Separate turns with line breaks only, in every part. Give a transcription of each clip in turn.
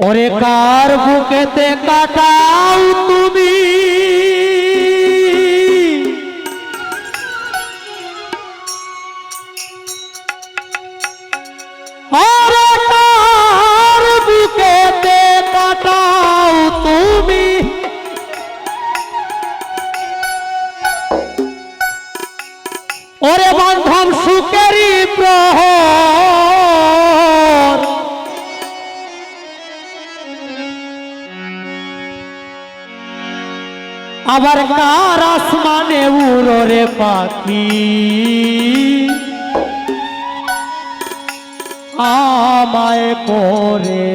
ওরে কার বুকেতে কাটাও তুমি? ওরে আবার কার আসমানে উড়রে পাখি? আমায় করে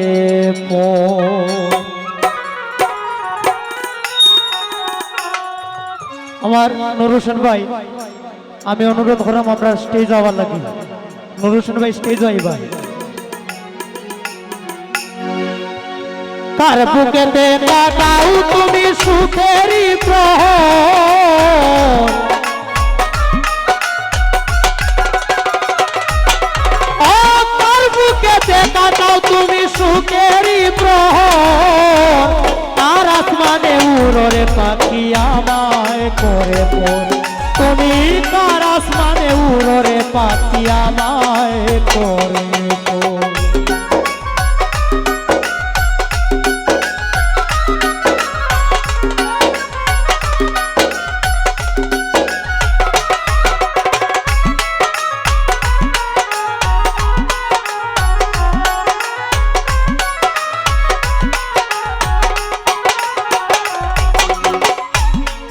আমার নুর হোসেন ভাই, আমি অনুরোধ করলাম আমরা স্টেজ আবার লাগি নুর হোসেন ভাই স্টেজ আইবা। কার বুকেতে কাটাও তুমি সুখেরই প্রহর। কাটাও তুমি সুখেরই প্রহর। আর আসমানে উড়রে পাখি আমায় করে তুমি কার আসমানে উড়রে পাখি আমায় করে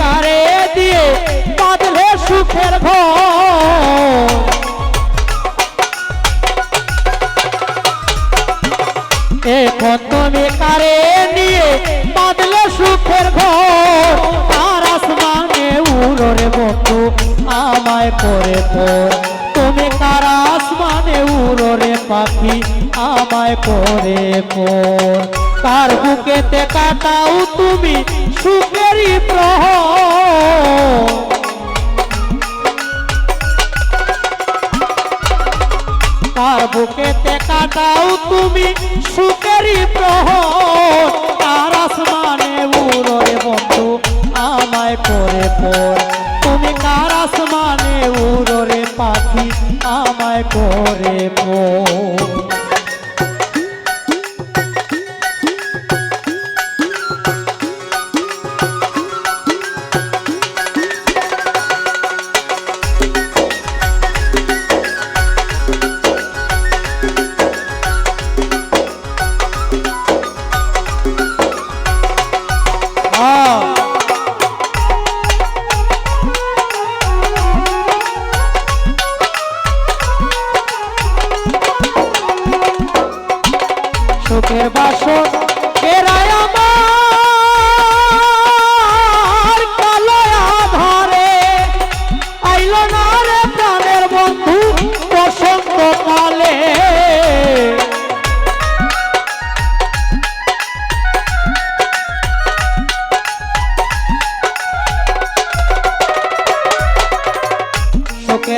কারে দিয়ে বাঁধলে সুখের ঘর এখন তুমি কারে নিয়ে বাঁধলে সুখের ঘর আর আসমানে উড়রে বন্ধু, আমায় করে পর তুমি কার আসমানে উড়রে পাখি, আমায় করে পর কার বুকেতে কাটাও তুমি সুখেরই প্রহর। তার বুকেতে কাটাও তুমি, সুখেরই প্রহর। তার আসমানে উড়রে বন্ধু, আমায় করে পর। তুমি কার আসমানে উড়রে পাখি, আমায় করে পর।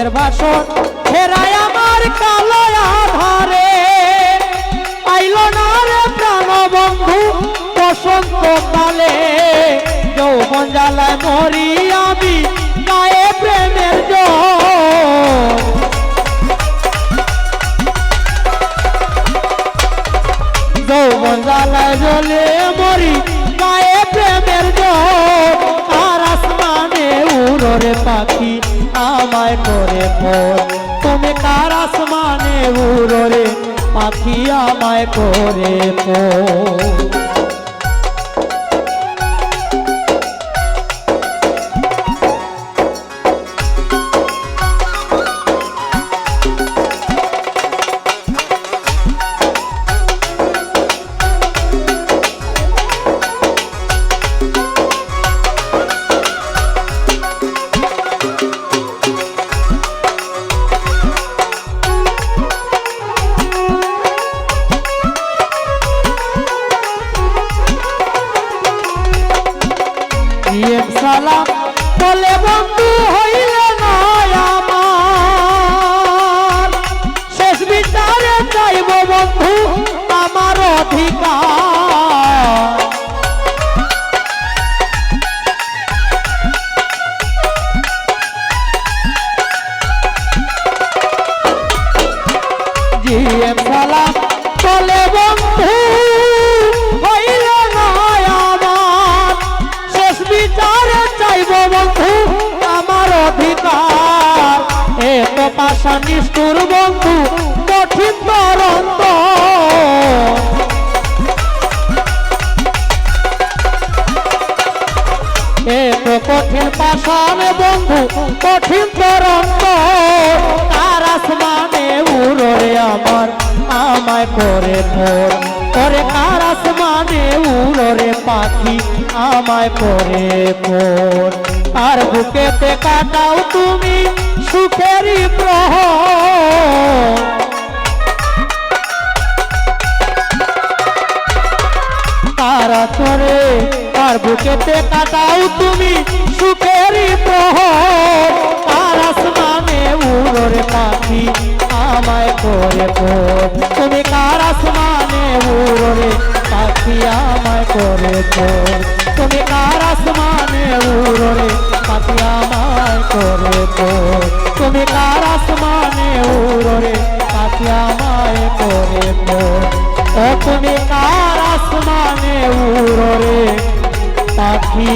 শোকের বাসন ফেরায় আমার কালো আধারে আইল না রে প্রাণ বন্ধু বসন্ত কালে যৌবন জ্বালায় মরি আমি গায়ে প্রেমের জল জ্বলে মরি গায়ে প্রেমের জল আর আসমানে উড়রে পাখি আমায় করে পর। তুমি কার আসমানে উড়রে? পাখি আমায় করে পর। জিএম সালাম চলে বন্ধু, হইল আমার। শেষ বিচারে চাইব বন্ধু, আমার অধিকার। এত পাশা নিষ্ঠুর বন্ধু, কঠিন তরন্ত এত কঠিন পাশান বন্ধু, কঠিন তরন্ত তার আসমানে উড়ে আমার আমায় করে মোর করে কার আসমানে উড়ে পাখি আমায় করে মোর আর বুকেতে কাটাও তুমি সুখেরই প্রহর। তারা চরে আর বুকেতে কাটাও তুমি সুখেরই প্রহর। আর আসমানে উড়োরে পাখি আমায় করে পোর তুমি কার আসমানে উড়োরে পাখি আমায় করে পোর তুমি কার আসমানে উড়োরে পাখি আমায় করে পোর তুমি কার আসমানে উড়োরে পাখি আমায় করে পোর ও তুমি কার আসমানে উড়ো পাখি